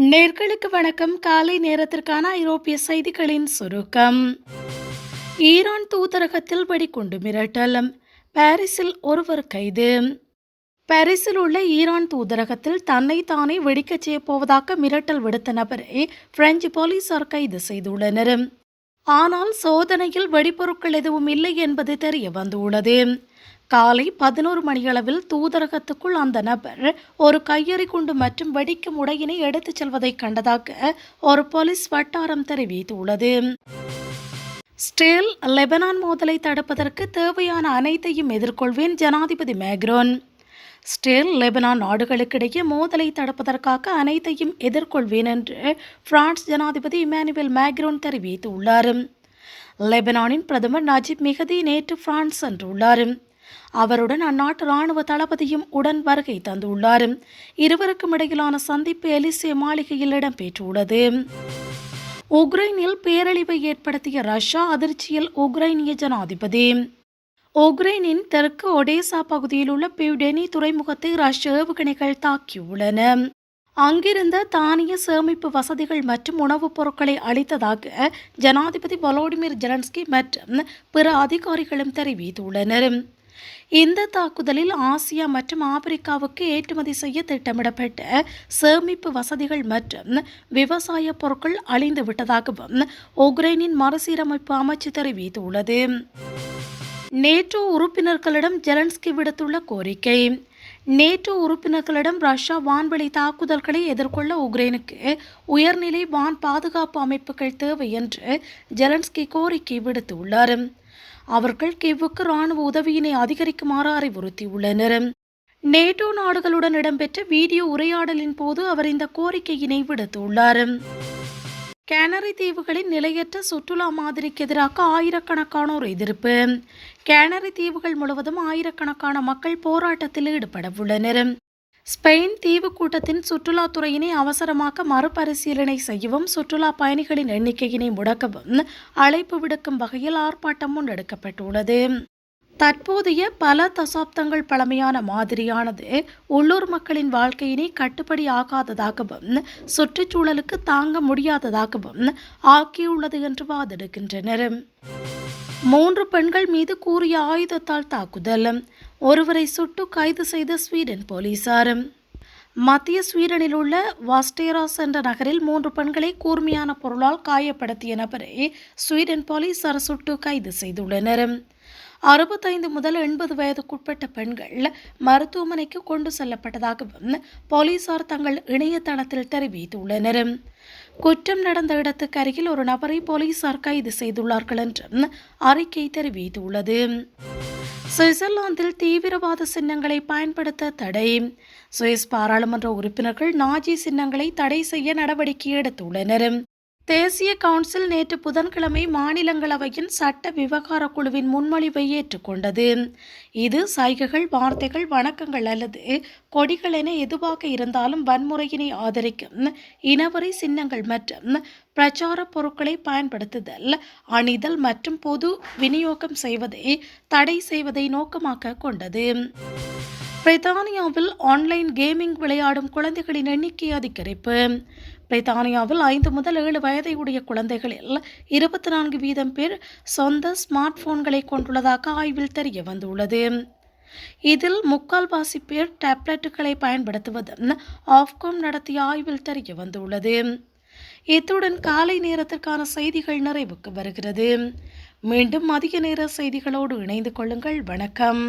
நேர்களுக்கு வணக்கம். காலை நேரத்திற்கான ஐரோப்பிய செய்திகளின் சுருக்கம். ஈரான் தூதரகத்தில் வெடிகுண்டு மிரட்டல். பாரிஸில் ஒருவர் கைது. பாரிஸில் உள்ள ஈரான் தூதரகத்தில் தன்னை தானே வெடிக்கச் செய்யப் போவதாக மிரட்டல் விடுத்த நபரை பிரெஞ்சு போலீசார் கைது செய்துள்ளனர். ஆனால் சோதனையில் வெடிப்பொருட்கள் எதுவும் இல்லை என்பது தெரிய வந்துள்ளது. காலை பதினோரு மணியளவில் தூதரகத்துக்குள் அந்த நபர் ஒரு கையெறி குண்டு மற்றும் வெடிக்கும் உடையினை எடுத்துச் செல்வதை கண்டதாக ஒரு போலீஸ் வட்டாரம் தெரிவித்துள்ளது. ஸ்டேல் லெபனான் மோதலை தடுப்பதற்கு தேவையான அனைத்தையும் எதிர்கொள்வேன் ஜனாதிபதி மேக்ரோன். ஸ்டேல் லெபனான் நாடுகளுக்கிடையே மோதலை தடுப்பதற்காக அனைத்தையும் எதிர்கொள்வேன் என்று பிரான்ஸ் ஜனாதிபதி இமானுவேல் மேக்ரோன் தெரிவித்துள்ளார். லெபனானின் பிரதமர் நஜிப் மிகதி நேற்று பிரான்ஸ் சென்றுள்ளார். அவருடன் அந்நாட்டு ராணுவ தளபதியும் உடன் வருகை தந்துள்ளார். இருவருக்கும் இடையிலான சந்திப்பு எலிசே மாளிகையில் இடம்பெற்றுள்ளது. உக்ரைனில் பேரழிவை ஏற்படுத்திய ரஷ்யா அதிர்ச்சியில் உக்ரைனிய ஜனாதிபதி. உக்ரைனின் தெற்கு ஒடேசா பகுதியில் உள்ள பியூடெனி துறைமுகத்தை ரஷ்ய ஏவுகணைகள் தாக்கியுள்ளன. அங்கிருந்த தானிய சேமிப்பு வசதிகள் மற்றும் உணவுப் பொருட்களை அளித்ததாக ஜனாதிபதி வலோடிமிர் ஜெலன்ஸ்கி மற்றும் பிற அதிகாரிகளும் தெரிவித்துள்ளனர். இந்த தாக்குதலில் ஆசியா மற்றும் ஆப்பிரிக்காவுக்கு ஏற்றுமதி செய்ய திட்டமிடப்பட்ட சேமிப்பு வசதிகள் மற்றும் விவசாய பொருட்கள் அழிந்து விட்டதாகவும் உக்ரைனின் மறுசீரமைப்பு அமைச்சு தெரிவித்துள்ளது. நேட்டோ உறுப்பினர்களிடம் ஜெலன்ஸ்கி விடுத்துள்ள கோரிக்கை நேட்டோ உறுப்பினர்களிடம் ரஷ்யா வான்வெளி தாக்குதல்களை எதிர்கொள்ள உக்ரைனுக்கு உயர்நிலை வான் பாதுகாப்பு அமைப்புகள் தேவை என்று ஜெலன்ஸ்கி கோரிக்கை விடுத்துள்ளார். அவர்கள் கிவ்வுக்கு ராணுவ உதவியினை அதிகரிக்குமாறு அறிவுறுத்தியுள்ளனர் நேட்டோ நாடுகளுடன் இடம்பெற்ற வீடியோ உரையாடலின் போது அவர் இந்த கோரிக்கையினை விடுத்துள்ளார். கேனரி தீவுகளின் நிலையற்ற சுற்றுலா மாதிரிக்கு எதிராக ஆயிரக்கணக்கானோர் எதிர்ப்பு. கேனரி தீவுகள் முழுவதும் ஆயிரக்கணக்கான மக்கள் போராட்டத்தில் ஈடுபட உள்ளனர் ஸ்பெயின் தீவு கூட்டத்தின் சுற்றுலாத்துறையினை அவசரமாக மறுபரிசீலனை செய்யவும் சுற்றுலா பயணிகளின் எண்ணிக்கையினை முடக்கவும் அழைப்பு விடுக்கும் வகையில் ஆர்ப்பாட்டம் முன்னெடுக்கப்பட்டுள்ளது தற்போதைய பல தசாப்தங்கள் பழமையான மாதிரியானது உள்ளூர் மக்களின் வாழ்க்கையினை கட்டுப்படி ஆகாததாகவும் சுற்றுச்சூழலுக்கு தாங்க முடியாததாகவும் ஆக்கியுள்ளது என்று வாதிடுகின்றனர். மூன்று பெண்கள் மீது கூறிய ஆயுதத்தால் தாக்குதல். ஒருவரை சுட்டு கைது செய்த ஸ்வீடன் போலீசார் மத்திய ஸ்வீடனில் உள்ள வாஸ்டேராஸ் என்ற நகரில் மூன்று பெண்களை கூர்மையான பொருளால் காயப்படுத்திய நபரை ஸ்வீடன் போலீசார் சுட்டு கைது செய்துள்ளனர். அறுபத்தைந்து முதல் எண்பது வயதுக்குட்பட்ட பெண்கள் மருத்துவமனைக்கு கொண்டு செல்லப்பட்டதாகவும் போலீசார் தங்கள் இணையதளத்தில் தெரிவித்துள்ளனர். குற்றம் நடந்த இடத்துக்கு அருகில் ஒரு நபரை போலீசார் கைது செய்துள்ளார்கள் என்றும் அறிக்கை தெரிவித்துள்ளது. சுவிட்சர்லாந்தில் தீவிரவாத சின்னங்களை பயன்படுத்த தடை. சுவிஸ் பாராளுமன்ற உறுப்பினர்கள் நாஜி சின்னங்களை தடை செய்ய நடவடிக்கை எடுத்துள்ளனர். தேசிய கவுன்சில் நேற்று புதன்கிழமை மாநிலங்களவையின் சட்ட விவகார குழுவின் முன்மொழிவை ஏற்றுக்கொண்டது. இது சைகைகள் வார்த்தைகள் வணக்கங்கள் அல்லது கொடிகள் என எதுவாக இருந்தாலும் வன்முறையினை ஆதரிக்கும் இனவரை சின்னங்கள் மற்றும் பிரச்சார பொருட்களை பயன்படுத்துதல் அணிதல் மற்றும் பொது விநியோகம் செய்வதை தடை செய்வதை நோக்கமாக கொண்டது. பிரித்தானியாவில் ஆன்லைன் கேமிங் விளையாடும் குழந்தைகளின் எண்ணிக்கை அதிகரிப்பு. பிரித்தானியாவில் ஐந்து முதல் ஏழு வயதை உடைய குழந்தைகளில் இருபத்தி நான்கு வீதம் பேர் சொந்த ஸ்மார்ட் போன்களை கொண்டுள்ளதாக ஆய்வில் தெரிய வந்துள்ளது. இதில் முக்கால்வாசி பேர் டேப்லெட்டுகளை பயன்படுத்துவதன் ஆஃப்காம் நடத்திய ஆய்வில் தெரிய வந்துள்ளது. இத்துடன் காலை நேரத்திற்கான செய்திகள் நிறைவுக்கு வருகிறது. மீண்டும் அதிக நேர செய்திகளோடு இணைந்து கொள்ளுங்கள். வணக்கம்.